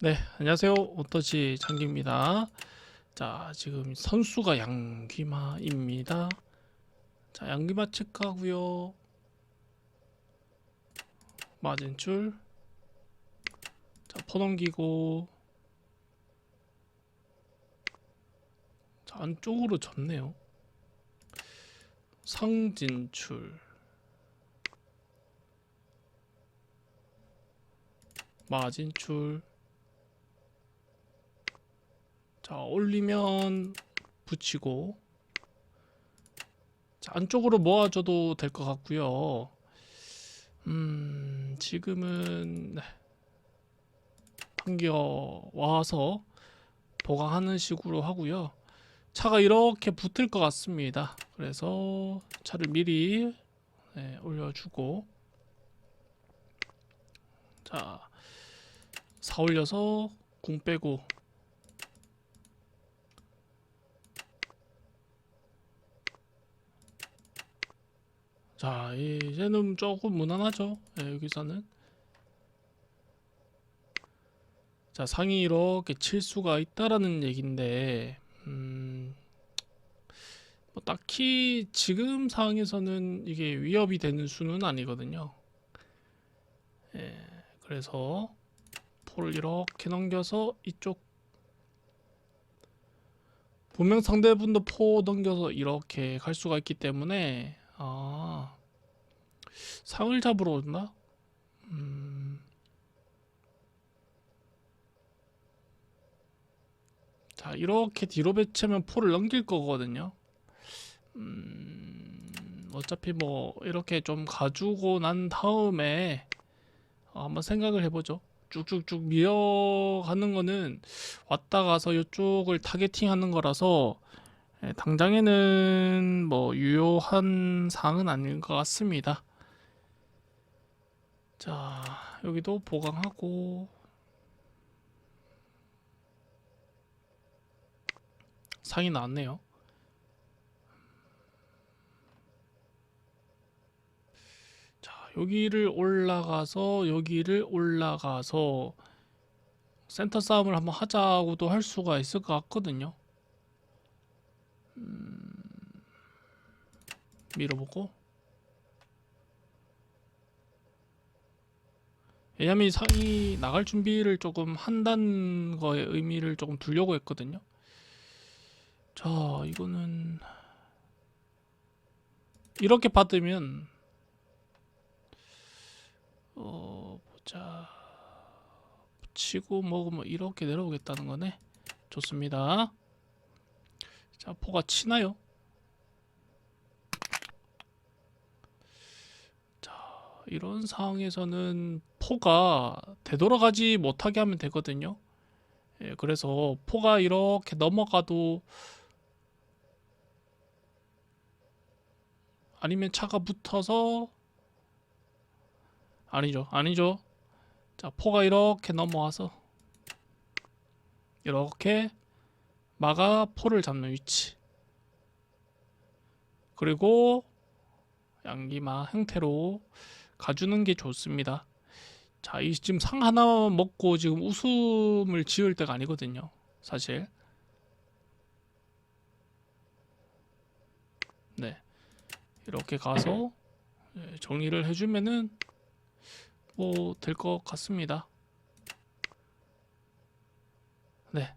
네, 안녕하세요. 오토시 장기입니다. 자, 지금 선수가 양귀마입니다. 자, 양귀마 체크하고요. 마진줄. 자, 퍼 넘기고. 자, 안쪽으로 졌네요. 상진출. 마진출. 자 올리면 붙이고. 자 안쪽으로 모아줘도 될 것 같고요. 음 지금은 네. 당겨 와서 보강하는 식으로 하고요. 차가 이렇게 붙을 것 같습니다. 그래서 차를 미리 네, 올려주고. 자사 올려서 궁 빼고 자, 이제는 조금 무난하죠. 예, 여기서는. 자, 상이 이렇게 칠 수가 있다라는 얘긴데, 음, 뭐 딱히 지금 상황에서는 이게 위협이 되는 수는 아니거든요. 예, 그래서 포를 이렇게 넘겨서 이쪽 분명 상대분도 포 넘겨서 이렇게 갈 수가 있기 때문에 아, 상을 잡으러 온다? 음. 자, 이렇게 뒤로 배치하면 포를 넘길 거거든요. 음, 어차피 뭐, 이렇게 좀 가지고 난 다음에 어, 한번 생각을 해보죠. 쭉쭉쭉 밀어가는 거는 왔다 가서 이쪽을 타겟팅 하는 거라서 예, 당장에는 뭐 유효한 사항은 아닌 것 같습니다. 자, 여기도 보강하고 상이 나왔네요. 자, 여기를 올라가서 여기를 올라가서 센터 싸움을 한번 하자고도 할 수가 있을 것 같거든요. 밀어보고. 왜냐면 이 상이 나갈 준비를 조금 한다는 거에 의미를 조금 두려고 했거든요. 자 이거는 이렇게 받으면 어 보자. 치고 먹으면 이렇게 내려오겠다는 거네. 좋습니다 자 포가 치나요 이런 상황에서는 포가 되돌아가지 못하게 하면 되거든요. 예, 그래서 포가 이렇게 넘어가도 아니면 차가 붙어서 아니죠, 아니죠. 자, 포가 이렇게 넘어와서 이렇게 막아 포를 잡는 위치. 그리고 양기마 형태로 가주는 게 좋습니다. 자, 이 지금 상 하나 먹고 지금 웃음을 지을 때가 아니거든요. 사실. 네. 이렇게 가서 예, 정리를 해주면은 뭐 될 것 같습니다. 네.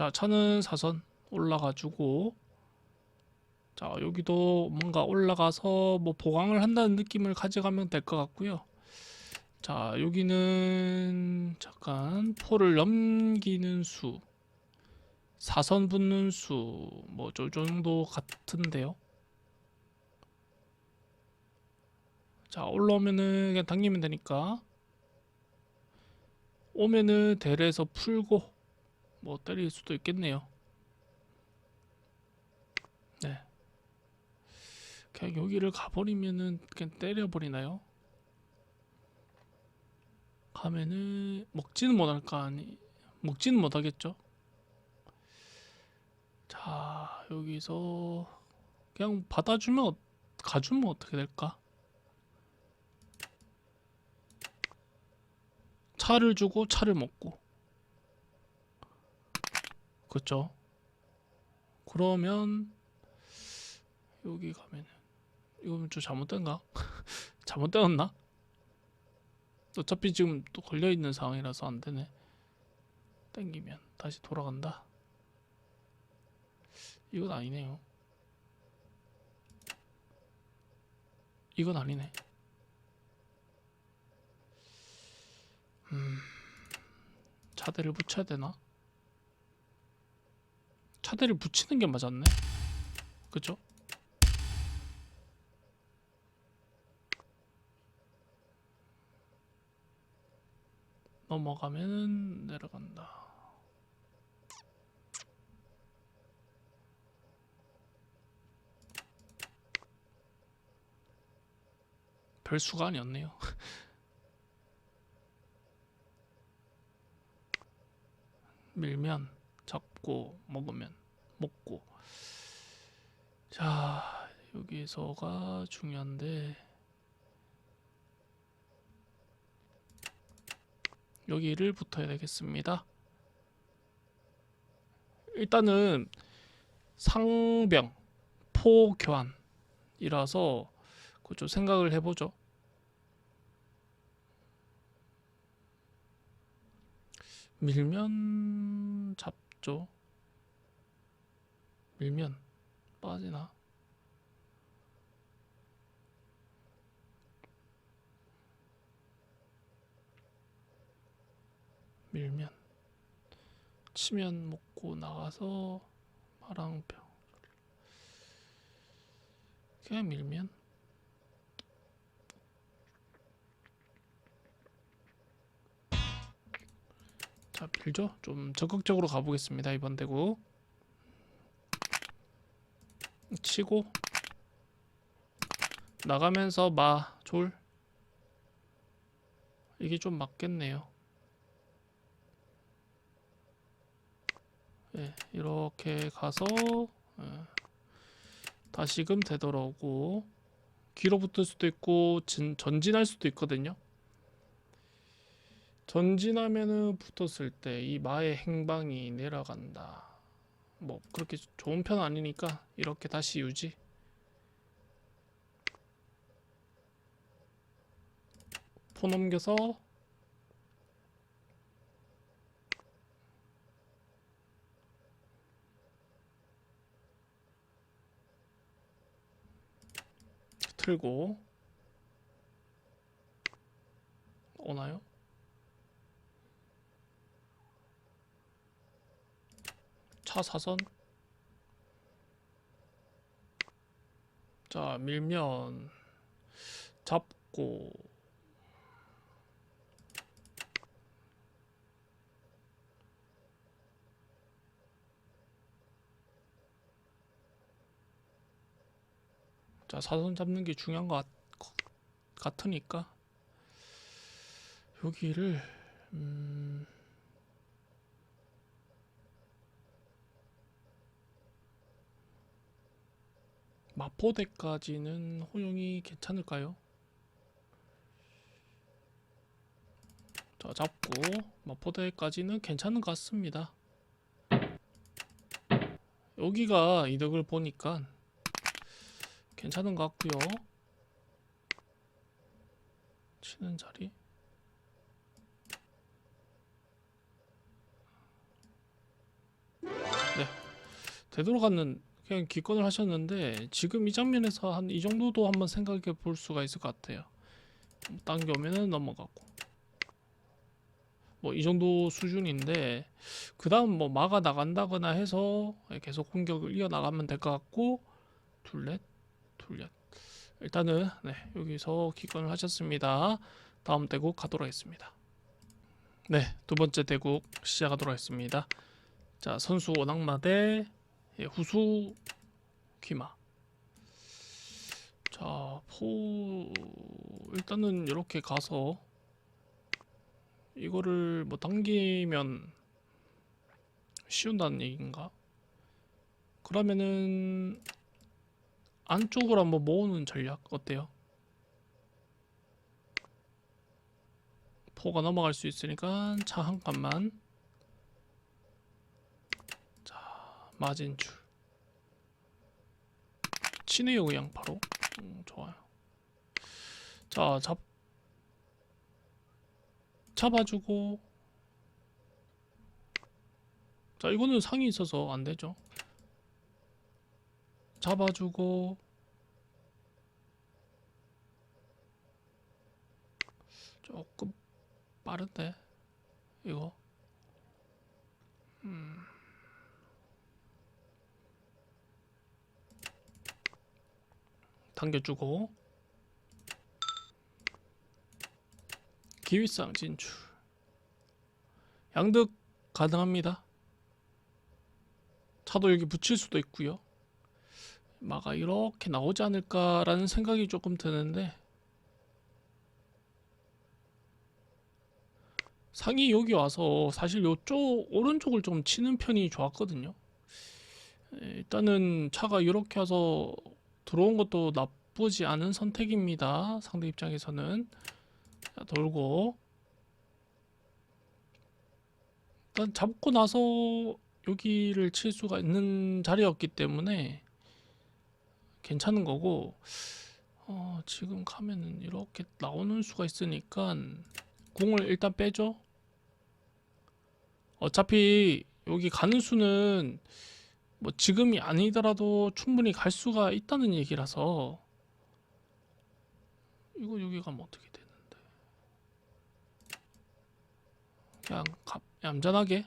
자, 차는 사선. 올라가지고 자 여기도 뭔가 올라가서 뭐 보강을 한다는 느낌을 가져가면 될 것 같고요 자 여기는 잠깐 포를 넘기는 수 사선 붙는 수 뭐 저 정도 같은데요 자 올라오면은 그냥 당기면 되니까 오면은 대에서 풀고 뭐 때릴 수도 있겠네요 네. 그냥 여기를 가버리면은 그냥 때려버리나요? 가면은 먹지는 못할까 아니 먹지는 못하겠죠. 자 여기서 그냥 받아주면 가주면 어떻게 될까? 차를 주고 차를 먹고 그렇죠? 그러면 여기 가면은 이거는 좀 잘못된가? 잘못되었나? 어차피 지금 또 걸려 있는 상황이라서 안 되네. 땡기면 다시 돌아간다. 이건 아니네요. 이건 아니네. 음, 차대를 붙여야 되나? 차대를 붙이는 게 맞았네. 그죠? 넘어가면 내려간다. 별수가 아니었네요. 밀면 잡고 먹으면 먹고 자 여기서가 중요한데 여기를 붙어야 되겠습니다. 일단은 상병 포교환이라서 그좀 생각을 해보죠. 밀면 잡 죠. 밀면 빠지나? 밀면 치면 먹고 나가서 파랑병 그냥 밀면 자 밀죠? 좀 적극적으로 가보겠습니다 이번 대구. 치고. 나가면서 마 졸. 이게 좀 맞겠네요. 예, 이렇게 가서 예, 다시금 되돌아오고 뒤로 붙을 수도 있고 진, 전진할 수도 있거든요. 전진하면은 붙었을 때 이 마의 행방이 내려간다. 뭐 그렇게 좋은 편 아니니까 이렇게 다시 유지. 포 넘겨서 틀고 오나요? 차 사선? 자 밀면 잡고. 자 사선 잡는 게 중요한 것 같, 같으니까 여기를 음, 마포대까지는 호용이 괜찮을까요? 자 잡고 마포대까지는 괜찮은 것 같습니다. 여기가 이득을 보니까 괜찮은 것 같고요. 치는 자리. 네. 되돌아가는 그냥 기권을 하셨는데 지금 이 장면에서 한 이 정도도 한번 생각해 볼 수가 있을 것 같아요. 당겨오면은 넘어가고. 뭐 이 정도 수준인데 그 다음 뭐 막아 나간다거나 해서 계속 공격을 이어나가면 될 것 같고. 둘넷 둘넷. 일단은 네 여기서 기권을 하셨습니다. 다음 대국 가도록 하겠습니다. 네 두 번째 대국 시작하도록 하겠습니다. 자 선수 오낙마 대 예, 후수 귀마 자 포 일단은 이렇게 가서 이거를 뭐 당기면 쉬운다는 얘기인가? 그러면은 안쪽으로 한번 모으는 전략 어때요? 포가 넘어갈 수 있으니까 차 한 칸만 자 줄. 치네요 그냥 바로? 음, 좋아요. 자 잡 잡아주고. 자 이거는 상이 있어서 안 되죠. 잡아주고. 조금 빠른데 이거? 음. 당겨주고. 기위상 진출. 양득 가능합니다. 차도 여기 붙일 수도 있고요. 마가 이렇게 나오지 않을까라는 생각이 조금 드는데. 상이 여기 와서 사실 요쪽 오른쪽을 좀 치는 편이 좋았거든요. 에, 일단은 차가 이렇게 와서 들어온 것도 나쁘지 않은 선택입니다. 상대 입장에서는 자, 돌고 일단 잡고 나서 여기를 칠 수가 있는 자리였기 때문에 괜찮은 거고 어, 지금 가면은 이렇게 나오는 수가 있으니까 공을 일단 빼죠. 어차피 여기 가는 수는 뭐 지금이 아니더라도 충분히 갈 수가 있다는 얘기라서 이거 여기 가면 어떻게 되는데? 그냥 가, 얌전하게?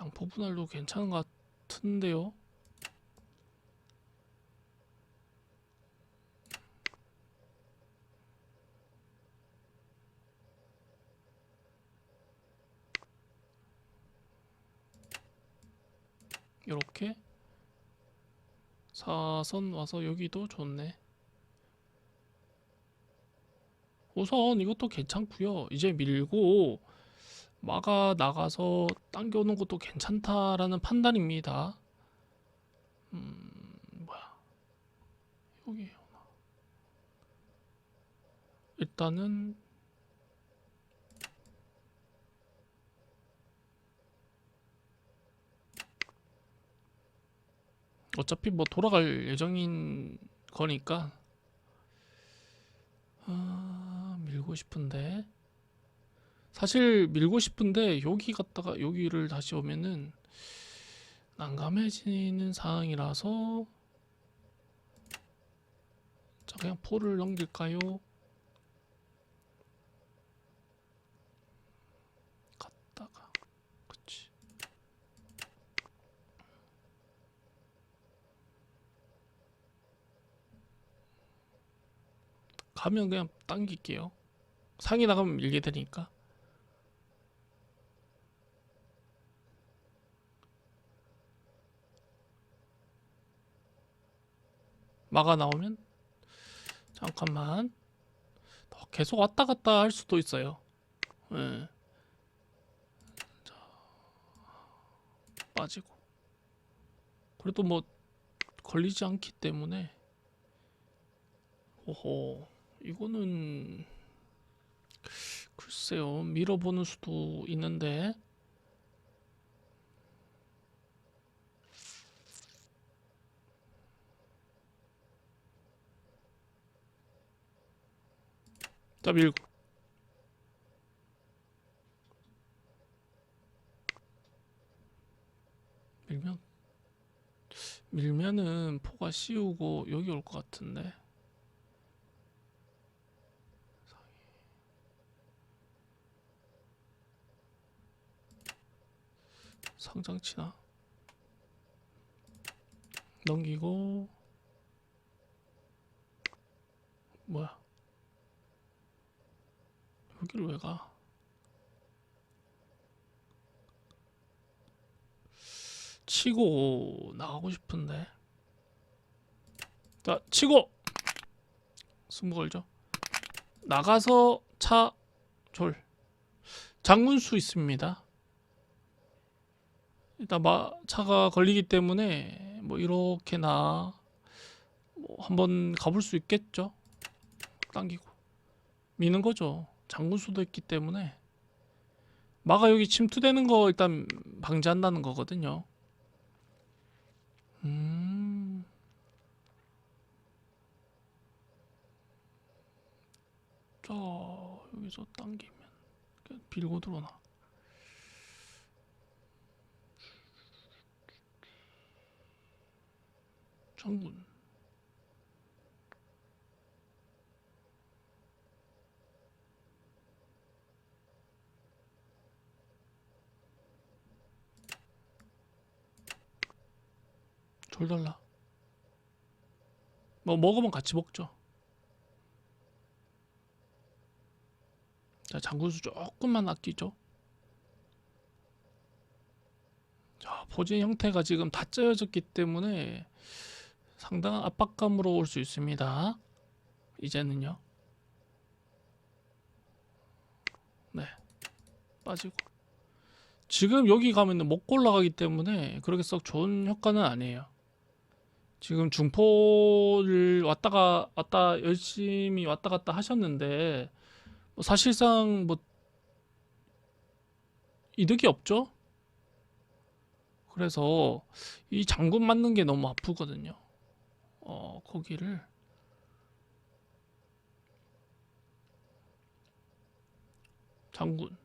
양포 분할도 괜찮은 것 같은데요 이렇게 사선 와서 여기도 좋네. 우선 이것도 괜찮고요. 이제 밀고 막아 나가서 당겨오는 것도 괜찮다라는 판단입니다. 음, 뭐야? 여기 일단은 어차피 뭐 돌아갈 예정인 거니까 아, 밀고 싶은데 사실 밀고 싶은데 여기 갔다가 여기를 다시 오면은 난감해지는 상황이라서 자 그냥 포를 넘길까요? 갔다가 그치 가면 그냥 당길게요. 상이 나가면 밀게 되니까. 막아 나오면 잠깐만 더 계속 왔다 갔다 할 수도 있어요. 예. 자, 빠지고 그래도 뭐 걸리지 않기 때문에 오호 이거는 글쎄요 밀어보는 수도 있는데. 자 밀고 밀면? 밀면은 포가 씌우고 여기 올 것 같은데 상장 치나? 넘기고. 뭐야? 여기를 왜 가? 치고 나가고 싶은데. 자 치고! 승부 걸죠. 나가서 차졸. 장군수 있습니다 일단 마, 차가 걸리기 때문에 뭐 이렇게나 뭐 한번 가볼 수 있겠죠. 당기고 미는 거죠. 장군 수도 있기 때문에 마가 여기 침투되는 거 일단 방지한다는 거거든요. 음. 자, 여기서 당기면 빌고 들어오나. 장군. 졸 달라. 뭐 먹으면 같이 먹죠. 자, 장군수 조금만 아끼죠. 자, 포진 형태가 지금 다 짜여졌기 때문에 상당한 압박감으로 올 수 있습니다. 이제는요. 네. 빠지고. 지금 여기 가면은 못 올라가기 때문에 그렇게 썩 좋은 효과는 아니에요. 지금 중포를 왔다가 왔다 열심히 왔다 갔다 하셨는데 뭐 사실상 뭐 이득이 없죠. 그래서 이 장군 맞는 게 너무 아프거든요. 어, 거기를 장군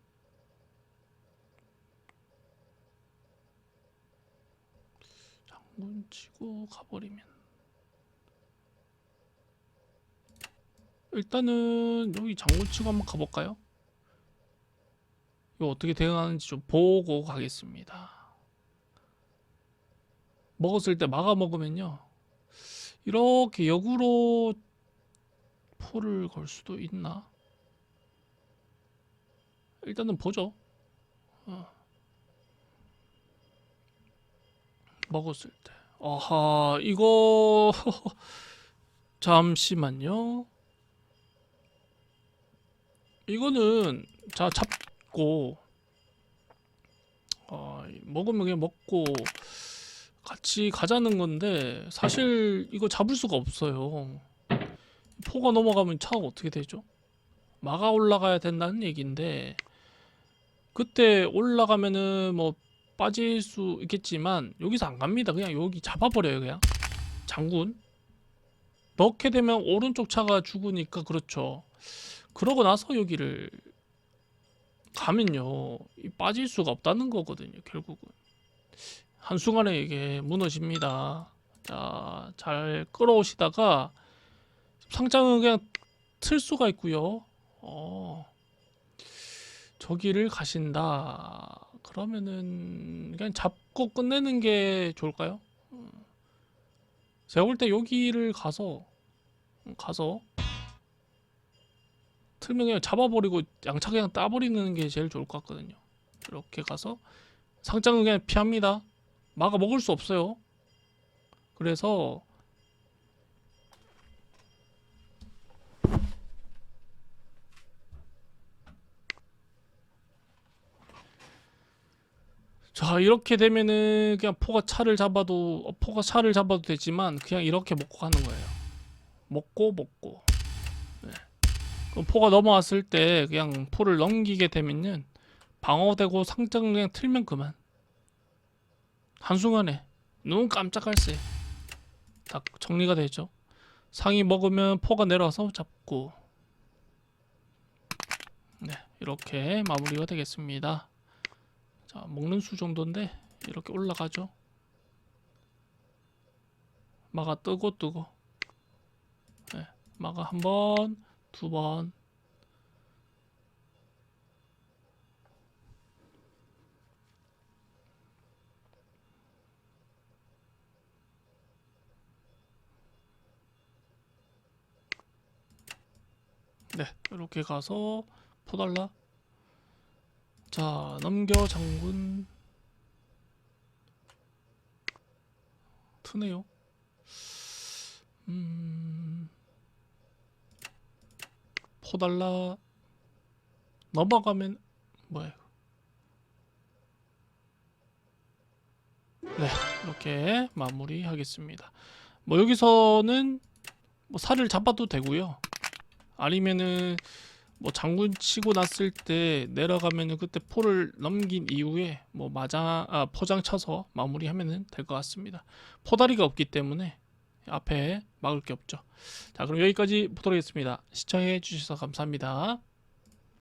장군 치고 가버리면 일단은 여기 장군 치고 한번 가볼까요? 이거 어떻게 대응하는지 좀 보고 가겠습니다. 먹었을 때 막아 먹으면요. 이렇게 역으로 포를 걸 수도 있나? 일단은 보죠. 어. 먹었을 때. 아하, 이거 잠시만요. 이거는 자 잡고 어, 먹으면 그냥 먹고 같이 가자는 건데 사실 이거 잡을 수가 없어요. 포가 넘어가면 차가 어떻게 되죠? 막아 올라가야 된다는 얘기인데 그때 올라가면은 뭐 빠질 수 있겠지만 여기서 안 갑니다. 그냥 여기 잡아버려요. 그냥 장군 넣게 되면 오른쪽 차가 죽으니까 그렇죠. 그러고 나서 여기를 가면요 이 빠질 수가 없다는 거거든요. 결국은 한순간에 이게 무너집니다. 자, 잘 끌어오시다가 상장은 그냥 틀 수가 있고요. 어, 저기를 가신다. 그러면은 그냥 잡고 끝내는 게 좋을까요? 음. 제가 볼 때 여기를 가서 가서 틀면 그냥 잡아버리고 양차 그냥 따버리는 게 제일 좋을 것 같거든요. 이렇게 가서 상장은 그냥 피합니다. 막아 먹을 수 없어요. 그래서 자 이렇게 되면은 그냥 포가 차를 잡아도 어, 포가 차를 잡아도 되지만 그냥 이렇게 먹고 가는 거예요. 먹고 먹고. 네. 그럼 포가 넘어왔을 때 그냥 포를 넘기게 되면은 방어되고 상장 그냥 틀면 그만. 한순간에 눈 깜짝할 새. 딱 정리가 되죠. 상이 먹으면 포가 내려와서 잡고. 네, 이렇게 마무리가 되겠습니다. 자, 먹는 수 정도인데 이렇게 올라가죠. 마가 뜨고 뜨고. 네, 마가 한 번, 두 번. 네, 이렇게 가서 포달라. 자, 넘겨 장군. 트네요. 음, 포달라. 넘어가면? 이거. 네, 이렇게 마무리하겠습니다. 뭐 여기서는 뭐 살을 잡아도 되고요. 아니면은 뭐 장군 치고 났을 때 내려가면은 그때 포를 넘긴 이후에 뭐 마장 아 포장 쳐서 마무리하면은 될 것 같습니다. 포다리가 없기 때문에 앞에 막을 게 없죠. 자, 그럼 여기까지 보도록 하겠습니다. 시청해 주셔서 감사합니다.